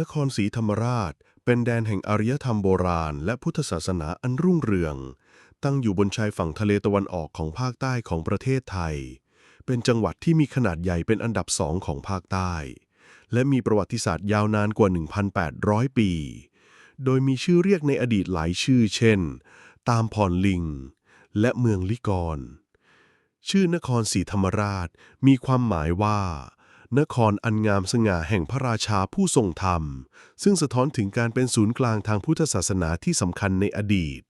นครศรีธรรมราช เป็นแดนแห่งอารยธรรมโบราณ และพุทธศาสนาอันรุ่งเรือง ตั้งอยู่บนชายฝั่งทะเลตะวันออกของภาคใต้ของประเทศไทย เป็นจังหวัดที่มีขนาดใหญ่เป็นอันดับสองของภาคใต้ และมีประวัติศาสตร์ยาวนานกว่า 1,800 ปี โดยมีชื่อเรียกในอดีตหลายชื่อ เช่น ตามพรลิง และเมืองลิกร ชื่อนครศรีธรรมราชมีความหมายว่า นครอันงามสง่าแห่งพระราชาผู้ทรงธรรม ซึ่งสะท้อนถึงการเป็นศูนย์กลางทางพุทธศาสนาที่สำคัญในอดีต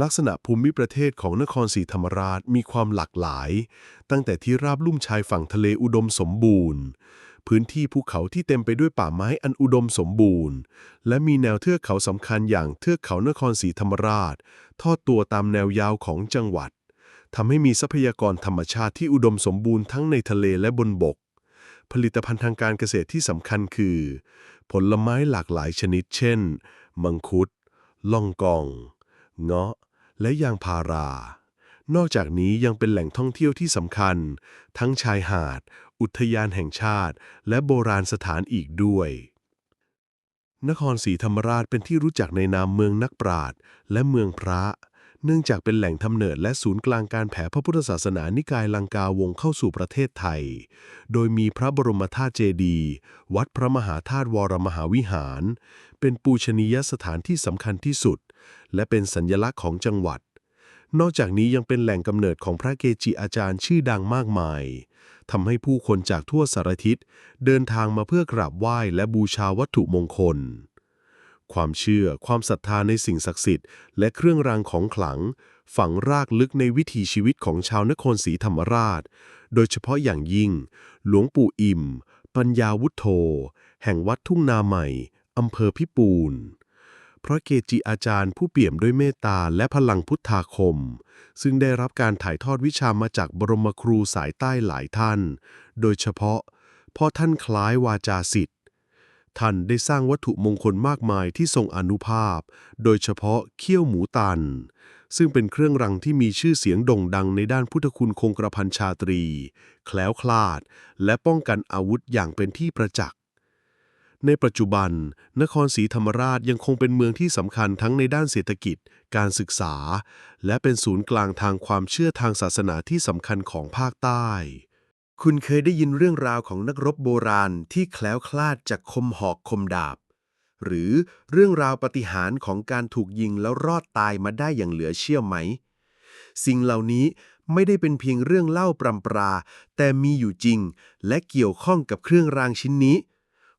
ลักษณะภูมิประเทศของนครศรีธรรมราชมีความหลากหลาย ตั้งแต่ที่ราบลุ่มชายฝั่งทะเลอุดมสมบูรณ์ พื้นที่ภูเขาที่เต็มไปด้วยป่าไม้อันอุดมสมบูรณ์ และมีแนวเทือกเขาสำคัญอย่างเทือกเขานครศรีธรรมราช ทอดตัวตามแนวยาวของจังหวัดทำให้มีทรัพยากรธรรมชาติที่อุดมสมบูรณ์ทั้งในทะเลและบนบก ผลิตภัณฑ์ทางการเกษตรที่สำคัญคือ ผลไม้หลากหลายชนิด เช่น มังคุด ล่องกอง เงาะ และยางพารา นอกจากนี้ยังเป็นแหล่งท่องเที่ยวที่สำคัญ ทั้งชายหาด อุทยานแห่งชาติ และโบราณสถานอีกด้วย นครศรีธรรมราชเป็นที่รู้จักในนามเมืองนักปราชญ์และเมืองพระ เนื่องจากเป็นแหล่งทำเนิดและศูนย์กลางการแผ่พระพุทธศาสนานิกายลังกาวงเข้าสู่ประเทศไทย โดยมีพระบรมธาตุเจดีย์วัดพระมหาธาตุวรมหาวิหาร เป็นปูชนียสถานที่สำคัญที่สุด และเป็นสัญลักษณ์ของจังหวัด นอกจากนี้ยังเป็นแหล่งกำเนิดของพระเกจิอาจารย์ชื่อดังมากมายทำให้ผู้คนจากทั่วสารทิศเดินทางมาเพื่อกราบไหว้และบูชาวัตถุมงคล ความเชื่อ ความศรัทธาในสิ่งศักดิ์สิทธิ์ และเครื่องรางของขลัง ฝังรากลึกในวิถีชีวิตของชาวนครศรีธรรมราช โดยเฉพาะอย่างยิ่ง หลวงปู่อิ่ม ปัญญาวุฒโธ แห่งวัดทุ่งนาใหม่ อำเภอพิปูน พระเกจิอาจารย์ผู้เปี่ยมด้วยเมตตาและพลังพุทธาคม ซึ่งได้รับการถ่ายทอดวิชามาจากบรมครูสายใต้หลายท่าน โดยเฉพาะพ่อท่านคล้ายวาจาสิทธิ ท่านได้สร้างวัตถุมงคลมากมายที่ทรงอนุภาพ โดยเฉพาะเขี้ยวหมูตัน ซึ่งเป็นเครื่องรังที่มีชื่อเสียงโด่งดังในด้านพุทธคุณคงกระพันชาตรี แคล้วคลาด และป้องกันอาวุธอย่างเป็นที่ประจักษ์ในปัจจุบัน นครศรีธรรมราชยังคงเป็นเมืองที่สำคัญทั้งในด้านเศรษฐกิจ การศึกษา และเป็นศูนย์กลางทางความเชื่อทางศาสนาที่สำคัญของภาคใต้ คุณเคยได้ยินเรื่องราวของนักรบโบราณที่แคล้วคลาดจากคมหอกคมดาบ หรือเรื่องราวปฏิหารของการถูกยิงแล้วรอดตายมาได้อย่างเหลือเชื่อไหม สิ่งเหล่านี้ไม่ได้เป็นเพียงเรื่องเล่าปรำปรา แต่มีอยู่จริง และเกี่ยวข้องกับเครื่องรางชิ้นนี้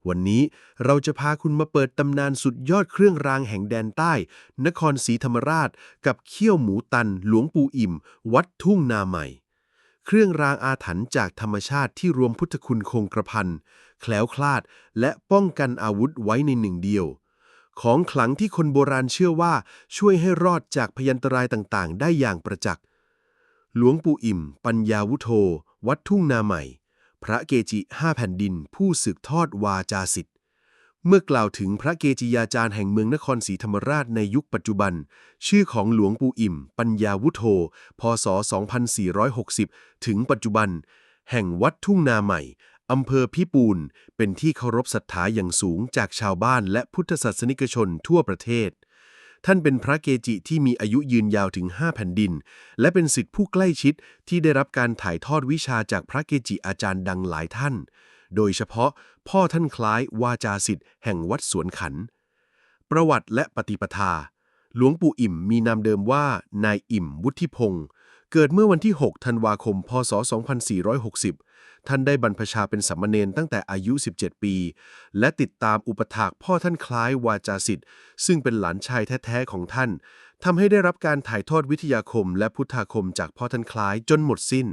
วันนี้เราจะพาคุณมาเปิดตำนานสุดยอดเครื่องรางแห่งแดนใต้ นครศรีธรรมราช กับเขี้ยวหมูตัน หลวงปู่อิ่ม วัดทุ่งนาใหม่ เครื่องรางอาถรรพ์จากธรรมชาติที่รวมพุทธคุณคงกระพันแคล้วคลาด และป้องกันอาวุธไว้ในหนึ่งเดียว ของขลังที่คนโบราณเชื่อว่าช่วยให้รอดจากพยันตรายต่างๆ ได้อย่างประจักษ์ หลวงปู่อิ่ม ปัญญาวุโธ วัดทุ่งนาใหม่ พระเกจิห้าแผ่นดิน ผู้สืบทอดวาจาสิทธิ์ เมื่อกล่าวถึงพระเกจิยาจารย์แห่งเมืองนครศรีธรรมราชในยุคปัจจุบัน ชื่อของหลวงปู่อิ่ม ปัญญาวุโธพศ 2460 ถึงปัจจุบัน แห่งวัดทุ่งนาใหม่อำเภอพิปูน เป็นที่เคารพศรัทธาอย่างสูงจากชาวบ้านและพุทธศาสนิกชนทั่วประเทศ ท่านเป็นพระเกจิที่มีอายุยืนยาวถึง 5 แผ่นดิน และเป็นศิษย์ผู้ใกล้ชิดที่ได้รับการถ่ายทอดวิชาจากพระเกจิอาจารย์ดังหลายท่าน โดยเฉพาะพ่อท่านคล้ายวาจาสิทธิ์แห่งวัดสวนขัน ประวัติและปฏิปทา หลวงปู่อิ่มมีนามเดิมว่า นายอิ่มวุฒิพงศ์เกิดเมื่อวันที่ 6 ธันวาคม พศ 2460 ท่านได้บรรพชาเป็นสัมมเนนตั้งแต่อายุ 17 ปี และติดตามอุปถากพ่อท่านคล้ายวาจาสิทธิ์ ซึ่งเป็นหลานชายแท้ๆของท่านทำให้ได้รับการถ่ายทอดวิทยาคมและพุทธาคมจากพ่อท่านคล้ายจนหมดสิ้น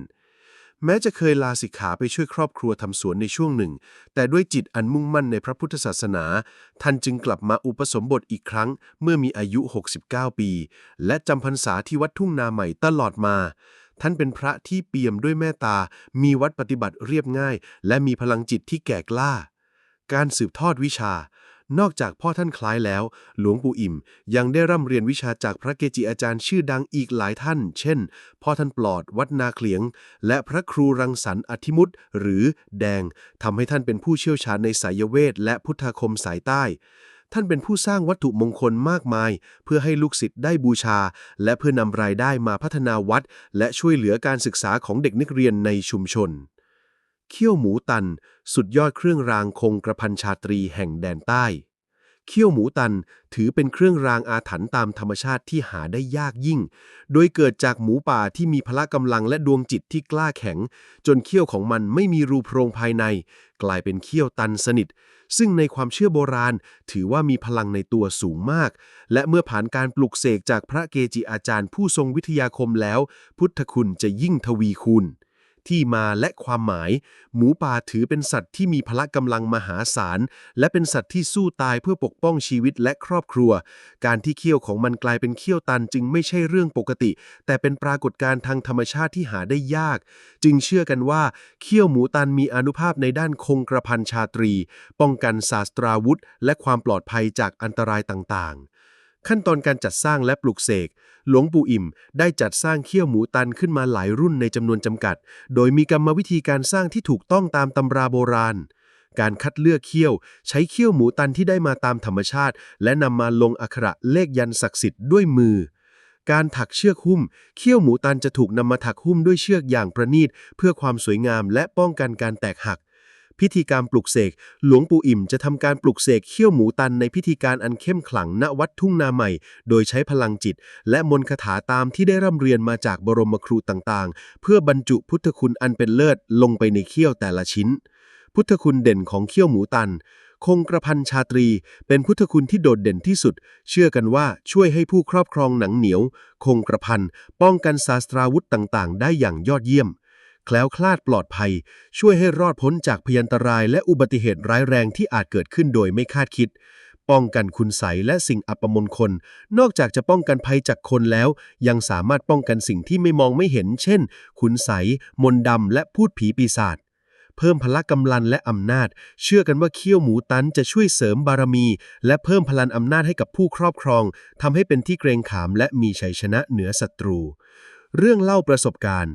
แม้จะเคยลาสิกขาไปช่วยครอบครัวทำสวนในช่วงหนึ่ง แต่ด้วยจิตอันมุ่งมั่นในพระพุทธศาสนา ท่านจึงกลับมาอุปสมบทอีกครั้งเมื่อมีอายุ 69 ปี และจำพรรษาที่วัดทุ่งนาใหม่ตลอดมา ท่านเป็นพระที่เปี่ยมด้วยเมตตา มีวัดปฏิบัติเรียบง่าย และมีพลังจิตที่แก่กล้า การสืบทอดวิชา นอกจากพ่อท่านคล้ายแล้ว หลวงปู่อิ่ม ยังได้ร่ำเรียนวิชาจากพระเกจิอาจารย์ชื่อดังอีกหลายท่าน เช่น พ่อท่านปลอดวัดนาเขลียง และพระครูรังสรรค์อธิมุตหรือแดงทำให้ท่านเป็นผู้เชี่ยวชาญในสายเวทและพุทธาคมสายใต้ ท่านเป็นผู้สร้างวัตถุมงคลมากมาย เพื่อให้ลูกศิษย์ได้บูชา และเพื่อนำรายได้มาพัฒนาวัด และช่วยเหลือการศึกษาของเด็กนักเรียนในชุมชน เขี้ยวหมูตัน สุดยอดเครื่องรางคงกระพันชาตรีแห่งแดนใต้ เขี้ยวหมูตันถือเป็นเครื่องรางอาถรรพ์ตามธรรมชาติที่หาได้ยากยิ่ง โดยเกิดจากหมูป่าที่มีพละกำลังและดวงจิตที่กล้าแข็ง จนเขี้ยวของมันไม่มีรูโพรงภายใน กลายเป็นเขี้ยวตันสนิท ซึ่งในความเชื่อโบราณ ถือว่ามีพลังในตัวสูงมาก และเมื่อผ่านการปลุกเสกจากพระเกจิอาจารย์ผู้ทรงวิทยาคมแล้ว พุทธคุณจะยิ่งทวีคูณ ที่มาและความหมาย หมูป่าถือเป็นสัตว์ที่มีพละกำลังมหาศาล และเป็นสัตว์ที่สู้ตายเพื่อปกป้องชีวิตและครอบครัว การที่เขี้ยวของมันกลายเป็นเขี้ยวตันจึงไม่ใช่เรื่องปกติ แต่เป็นปรากฏการณ์ทางธรรมชาติที่หาได้ยาก จึงเชื่อกันว่าเขี้ยวหมูตันมีอนุภาพในด้านคงกระพันชาตรี ป้องกันศาสตราวุธ และความปลอดภัยจากอันตรายต่างๆ ขั้นตอนการจัดสร้างและปลุกเสก หลวงปู่อิ่ม ได้จัดสร้างเขี้ยวหมูตันขึ้นมาหลายรุ่นในจำนวนจำกัด โดยมีกรรมวิธีการสร้างที่ถูกต้องตามตำราโบราณ การคัดเลือกเขี้ยว ใช้เขี้ยวหมูตันที่ได้มาตามธรรมชาติ และนำมาลงอักขระเลขยันศักดิ์สิทธิ์ด้วยมือ การถักเชือกหุ้ม เขี้ยวหมูตันจะถูกนำมาถักหุ้มด้วยเชือกอย่างประณีตเพื่อความสวยงามและป้องกันการแตกหัก พิธีการปลุกเสก หลวงปู่อิ่มจะทำการปลุกเสกเขี้ยวหมูตันในพิธีการอันเข้มขลังณวัดทุ่งนาใหม่ โดยใช้พลังจิต และมนต์คาถาตามที่ได้ร่ำเรียนมาจากบรมครูต่างๆ เพื่อบรรจุพุทธคุณอันเป็นเลิศลงไปในเขี้ยวแต่ละชิ้น พุทธคุณเด่นของเขี้ยวหมูตันคงกระพันชาตรี เป็นพุทธคุณที่โดดเด่นที่สุด เชื่อกันว่าช่วยให้ผู้ครอบครองหนังเหนียว คงกระพันป้องกันศาสตราวุธต่างๆ ได้อย่างยอดเยี่ยม แคล้วคลาดปลอดภัย ช่วยให้รอดพ้นจากพยันตราย และอุบัติเหตุร้ายแรงที่อาจเกิดขึ้นโดยไม่คาดคิด ป้องกันคุณใสและสิ่งอัปมงคล นอกจากจะป้องกันภัยจากคนแล้ว ยังสามารถป้องกันสิ่งที่ไม่มองไม่เห็น เช่น คุณใสมนดำและพูดผีปีศาจเพิ่มพละกำลังและอำนาจ เชื่อกันว่าเขี้ยวหมูตันจะช่วยเสริมบารมี และเพิ่มพลังอำนาจให้กับผู้ครอบครองทำให้เป็นที่เกรงขามและมีชัยชนะเหนือศัตรู เรื่องเล่าประสบการณ์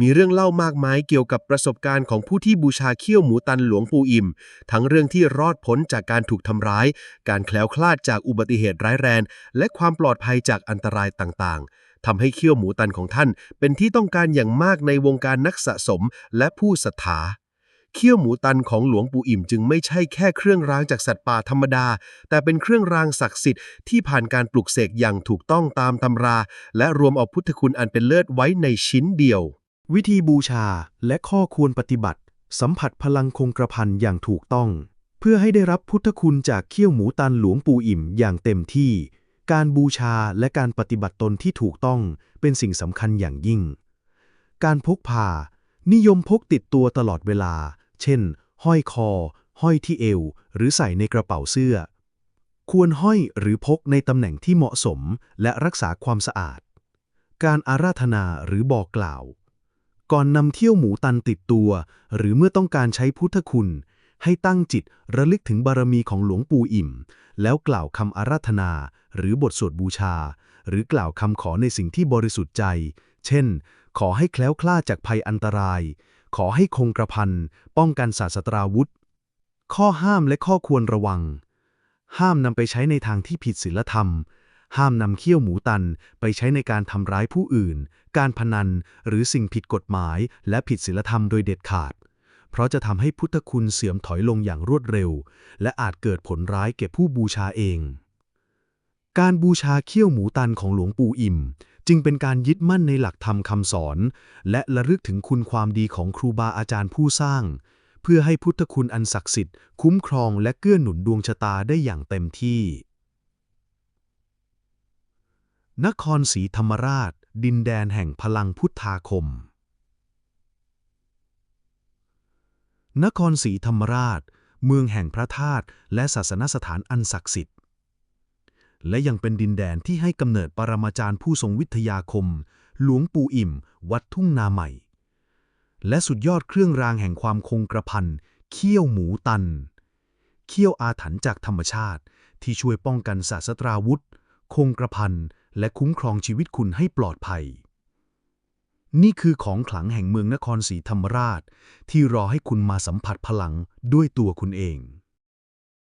มีเรื่องเล่ามากมายเกี่ยวกับประสบการณ์ของผู้ที่บูชาเขี้ยวหมูตันหลวงปู่อิม ทั้งเรื่องที่รอดพ้นจากการถูกทำร้าย การแคล้วคลาดจากอุบัติเหตุร้ายแรง และความปลอดภัยจากอันตรายต่างๆทำให้เขี้ยวหมูตันของท่าน เป็นที่ต้องการอย่างมากในวงการนักสะสมและผู้ศรัทธา เขี้ยวหมูตันของหลวงปู่อิ่มจึงไม่ใช่แค่เครื่องรางจากสัตว์ป่าธรรมดา แต่เป็นเครื่องรางศักดิ์สิทธิ์ที่ผ่านการปลุกเสกอย่างถูกต้องตามตำรา และรวมเอาพุทธคุณอันเป็นเลิศไว้ในชิ้นเดียว วิธีบูชาและข้อควรปฏิบัติ สัมผัสพลังคงกระพันอย่างถูกต้อง เพื่อให้ได้รับพุทธคุณจากเขี้ยวหมูตันหลวงปู่อิ่มอย่างเต็มที่ การบูชาและการปฏิบัติตนที่ถูกต้องเป็นสิ่งสำคัญอย่างยิ่ง การพกพานิยมพกติดตัวตลอดเวลา เช่น ห้อยคอ ห้อยที่เอว หรือใส่ในกระเป๋าเสื้อ ควรห้อยหรือพกในตำแหน่งที่เหมาะสมและรักษาความสะอาด การอาราธนาหรือบอกกล่าว ก่อนนำเที่ยวหมูตันติดตัว หรือเมื่อต้องการใช้พุทธคุณ ให้ตั้งจิตระลึกถึงบารมีของหลวงปู่อิ่ม แล้วกล่าวคำอาราธนา หรือบทสวดบูชา หรือกล่าวคำขอในสิ่งที่บริสุทธิ์ใจ เช่น ขอให้แคล้วคลาดจากภัยอันตราย ขอให้คงกระพันป้องกันศาสตราวุธ ข้อห้ามและข้อควรระวัง ห้ามนำไปใช้ในทางที่ผิดศีลธรรม ห้ามนำเขี้ยวหมูตันไปใช้ในการทำร้ายผู้อื่น การพนัน หรือสิ่งผิดกฎหมาย และผิดศีลธรรมโดยเด็ดขาด เพราะจะทำให้พุทธคุณเสื่อมถอยลงอย่างรวดเร็ว และอาจเกิดผลร้ายแก่ผู้บูชาเอง การบูชาเขี้ยวหมูตันของหลวงปู่อิ่ม จึงเป็นการยึดมั่นในหลักธรรมคำสอน และระลึกถึงคุณความดีของครูบาอาจารย์ผู้สร้าง เพื่อให้พุทธคุณอันศักดิ์สิทธิ์ คุ้มครองและเกื้อหนุนดวงชะตาได้อย่างเต็มที่ นครศรีธรรมราช ดินแดนแห่งพลังพุทธาคม นครศรีธรรมราช เมืองแห่งพระธาตุและศาสนสถานอันศักดิ์สิทธิ์ และยังเป็นดินแดนที่ให้กำเนิดปรมาจารย์ผู้ทรงวิทยาคม หลวงปู่อิ่ม วัดทุ่งนาใหม่ และสุดยอดเครื่องรางแห่งความคงกระพันเขี้ยวหมูตัน เขี้ยวอาถรรพ์จากธรรมชาติ ที่ช่วยป้องกันศาสตราวุธ คงกระพันและคุ้มครองชีวิตคุณให้ปลอดภัย นี่คือของขลังแห่งเมืองนครศรีธรรมราช ที่รอให้คุณมาสัมผัสพลังด้วยตัวคุณเอง